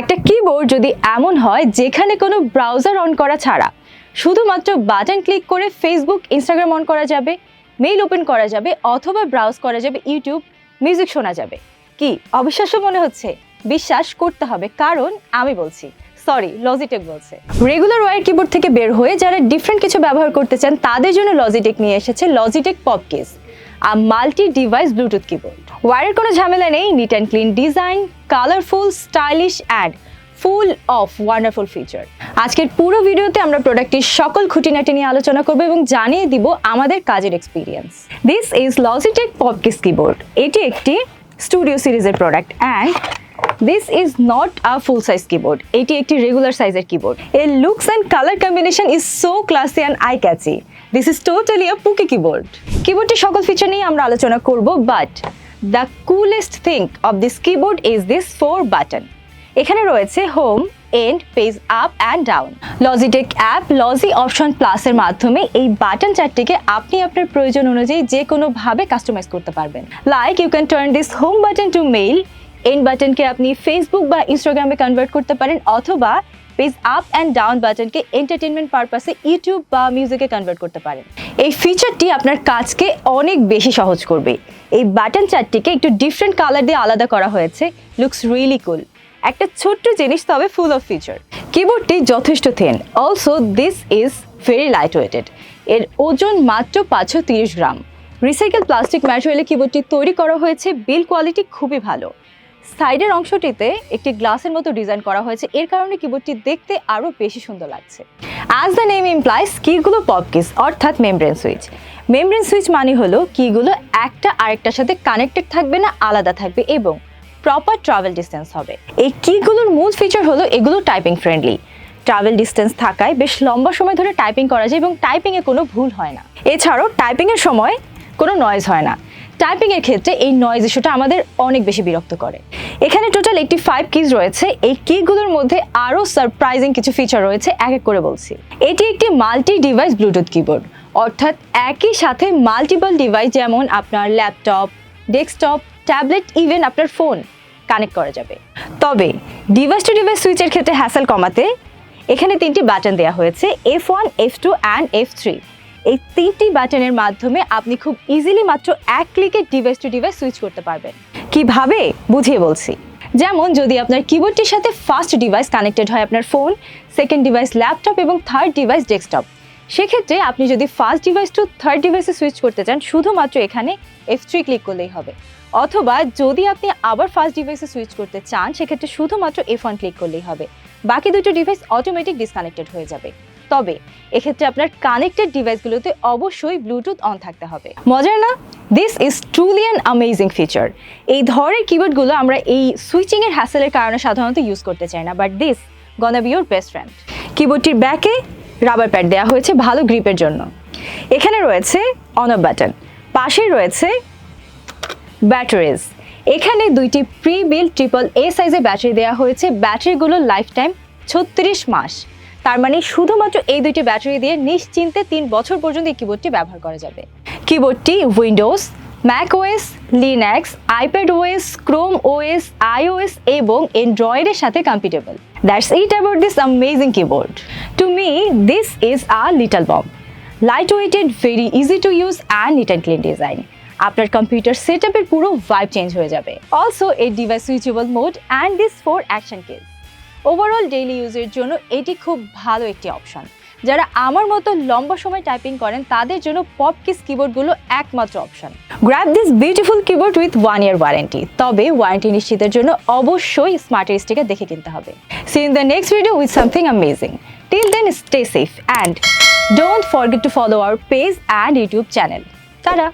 একটা কিবোর্ড যদি এমন হয় যেখানে কোনো ব্রাউজার অন করা ছাড়া, শুধুমাত্র বাটন ক্লিক করে ফেসবুক ইনস্টাগ্রাম অন করা যাবে মেইল ওপেন করা যাবে, অথবা ব্রাউজ করা যাবে ইউটিউব মিউজিক শোনা যাবে। কি? অবিশ্বাস্য মনে হচ্ছে? বিশ্বাস করতে হবে, কারণ আমি বলছি সরি লজিটেক বলছে। রেগুলার ওয়ার কিবোর্ড থেকে বের হয়ে যারা ডিফারেন্ট কিছু ব্যবহার করতে চান, তাদের জন্য লজিটেক নিয়ে এসেছে লজিটেক পপ কেস আর মাল্টি ডিভাইস ব্লুটুথ কিবোর্ড। ওয়ারের কোনো ঝামেলা নেই neat and clean design colourful stylish and full of wonderful feature আজকের পুরো ভিডিওতে আমরা প্রোডাক্টটির সকল খুঁটিনাটি নিয়ে আলোচনা করব এবং জানিয়ে দিব আমাদের কাজের experience this is Logitech Pop Keys keyboard এটি একটি স্টুডিও সিরিজের product and this is not a full size keyboard এটি একটি রেগুলার সাইজের কিবোর্ড এর looks and colour combination is so classy and eye catchy this is totally a pookie keyboard কিবোর্ডটির সকল feature নিয়ে আমরা আলোচনা করব but the coolest thing of this keyboard is this four button এখানে রয়েছে home end page up and down Logitech app Logi options প্লাসের মাধ্যমে এই বাটন চারটিকে আপনি আপনার প্রয়োজন অনুযায়ী যে কোনোভাবে কাস্টমাইজ করতে পারবেন। Like you can turn this home button to mail end বাটনকে আপনি ফেসবুক বা ইনস্টাগ্রামে কনভার্ট করতে পারেন, অথবা পেজ আপ অ্যান্ড ডাউন বাটনকে এন্টারটেনমেন্ট পারপাসে ইউটিউব বা মিউজিকে কনভার্ট করতে পারেন। এই ফিচারটি আপনার কাজকে অনেক বেশি সহজ করবে। এই বাটন চারটিকে একটু ডিফারেন্ট কালার দিয়ে আলাদা করা হয়েছে। লুকস রিয়েলি কুল একটা ছোট্ট জিনিস, তবে ফুল অফ ফিচার কিবোর্ডটি যথেষ্ট then also this is very light weighted এর ওজন মাত্র পাঁচশো তিরিশ গ্রাম। রিসাইকেল প্লাস্টিক ম্যাটেরিয়ালে কিবোর্ডটি তৈরি করা হয়েছে। বিল কোয়ালিটি খুবই ভালো। সাইডের অংশটিতে একটি গ্লাসের মতো ডিজাইন করা হয়েছে। এর কারণে কিবোর্ডটি দেখতে আরও বেশি সুন্দর লাগছে। অ্যাজ দ্য নেম ইমপ্লাইজ কিগুলো পপ কিস অর্থাৎ মেমব্রেন সুইচ মেমব্রেন সুইচ মানে হলো কিগুলো একটা আরেকটার সাথে কানেক্টেড থাকবে না, আলাদা থাকবে এবং প্রপার ট্রাভেল ডিস্টেন্স হবে। এই কিগুলোর মূল ফিচার হলো এগুলো টাইপিং ফ্রেন্ডলি ট্রাভেল ডিস্টেন্স থাকায় বেশ লম্বা সময় ধরে টাইপিং করা যায় এবং টাইপিংয়ে কোনো ভুল হয় না। এছাড়াও টাইপিংয়ের সময় কোনো নয়েজ হয় না। টাইপিংয়ের ক্ষেত্রে এই নয়েজ ইস্যুটা আমাদের অনেক বেশি বিরক্ত করে। এখানে টোটাল একটি ফাইভ কিজ রয়েছে। এই কিগুলোর মধ্যে আরও সারপ্রাইজিং কিছু ফিচার রয়েছে, এক এক করে বলছি। এটি একটি মাল্টি ডিভাইস ব্লুটুথ কিবোর্ড অর্থাৎ একই সাথে মাল্টিপল ডিভাইস যেমন আপনার ল্যাপটপ ডেস্কটপ ট্যাবলেট ইভেন আপনার ফোন কানেক্ট করা যাবে। তবে ডিভাইস টু ডিভাইস সুইচের ক্ষেত্রে হ্যাসেল কমাতে এখানে তিনটি বাটন দেওয়া হয়েছে F one F two and F three এই তিনটি বাটনের মাধ্যমে আপনি খুব ইজিলি মাত্র এক ক্লিকে ডিভাইস টু ডিভাইস সুইচ করতে পারবেন। কীভাবে? বুঝিয়ে বলছি। যেমন যদি আপনার কিবোর্ডটির সাথে ফার্স্ট ডিভাইস কানেক্টেড হয় আপনার ফোন সেকেন্ড ডিভাইস ল্যাপটপ এবং থার্ড ডিভাইস ডেস্কটপ সেক্ষেত্রে আপনি যদি ফার্স্ট ডিভাইস টু থার্ড ডিভাইসে সুইচ করতে চান, শুধুমাত্র এখানে এফ থ্রি ক্লিক করলেই হবে। অথবা যদি আপনি আবার ফার্স্ট ডিভাইসে সুইচ করতে চান, সেক্ষেত্রে শুধুমাত্র এফ ওয়ান ক্লিক করলেই হবে। বাকি দুটো ডিভাইস অটোমেটিক ডিসকানেক্টেড হয়ে যাবে। তবে এক্ষেত্রে আপনার কানেক্টেড ডিভাইসগুলোতে অবশ্যই ব্লুটুথ অন থাকতে হবে। মজার না? This is truly an amazing feature এই ধরনের কিবোর্ডগুলো আমরা এই সুইচিংয়ের হ্যাসেলের কারণে সাধারণত ইউজ করতে চাই না but this gonna be your best friend কিবোর্ডটির ব্যাকে রাবার প্যাড দেওয়া হয়েছে ভালো গ্রিপের জন্য। এখানে রয়েছে অন অফ বাটন পাশেই রয়েছে ব্যাটারিজ এখানে দুইটি প্রি বিল ট্রিপল এ সাইজের ব্যাটারি দেওয়া হয়েছে। ব্যাটারিগুলোর লাইফ টাইম ছত্রিশ মাস। তার মানে শুধুমাত্র এই দুইটি ব্যাটারি দিয়ে নিশ্চিন্তে তিন বছর পর্যন্ত এই কিবোর্ডটি ব্যবহার করা যাবে। কিবোর্ডটি Windows Mac OS Linux iPad OS Chrome OS iOS এবং অ্যান্ড্রয়েডের সাথে compatible that's it about this amazing keyboard to me this is a little bomb light weighted very easy to use and neat and clean design আপনার computer set পুরো vibe change হয়ে যাবে। Also এই device switchable mode and this four action keys overall daily ইউজের জন্য এটি খুব ভালো একটি অপশন যারা আমার মতো লম্বা সময় টাইপিং করেন, তাদের জন্য পপ কিস কিবোর্ডগুলো একমাত্র option grab this beautiful keyboard with one year warranty তবে ওয়ারেন্টি নিশ্চিতের জন্য অবশ্যই স্মার্ট স্টিকার দেখে কিনতে হবে। See in the next video with something amazing till then stay safe and don't forget to follow our page and YouTube channel তারা